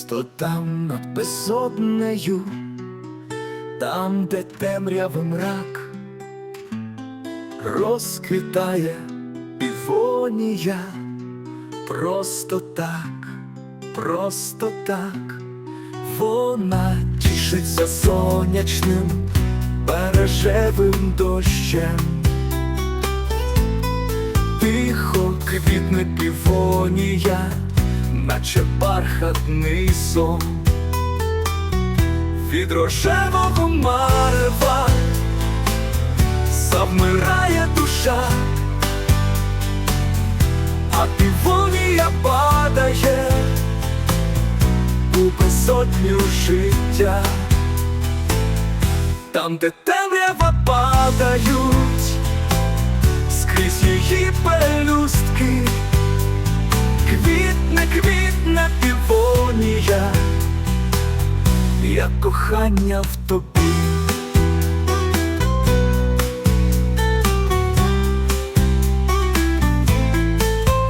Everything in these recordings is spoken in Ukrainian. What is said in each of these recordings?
Сто там над безоднею, там, де темряви мрак, розквітає півонія, просто так, просто так, вона тішиться сонячним бережевим дощем. Тихо квітне півонія, наче бархатний сон. Від рожевого марева завмирає душа, а півонія падає у безодню життя, там, де темрява падають скрізь її пелюстки, як кохання в тобі.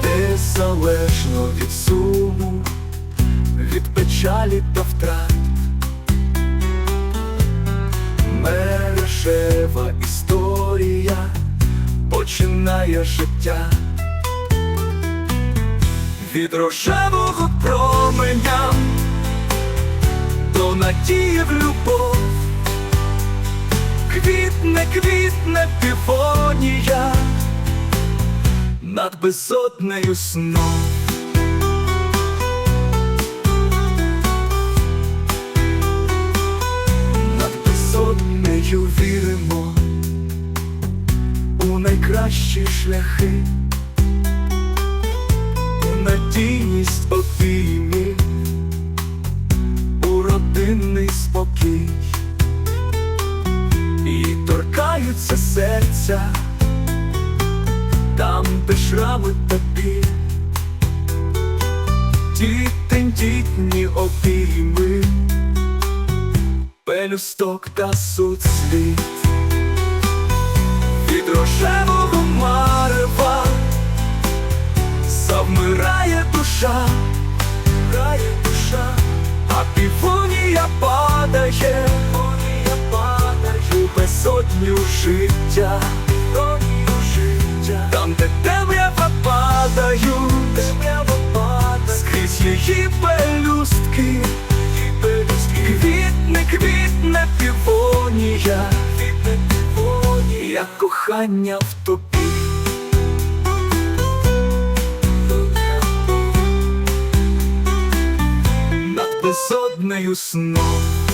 Незалежно від суму, від печалі та втрат. Мережева історія починає життя від рожевого променя до надії в любов, квітне, квітне півонія над безоднею сном. Над безоднею віримо у найкращі шляхи, торкаються серця, там, де шрами та біль, ті обійми, пелюсток та суцвіт. Від рожевого марева життя, безодню життя, там, де темрява падають, темрява падає, скрізь її пелюстки, її пелюстки, квітне, квітне півонія, квітне півонія, як кохання в тобі. Над безоднею сном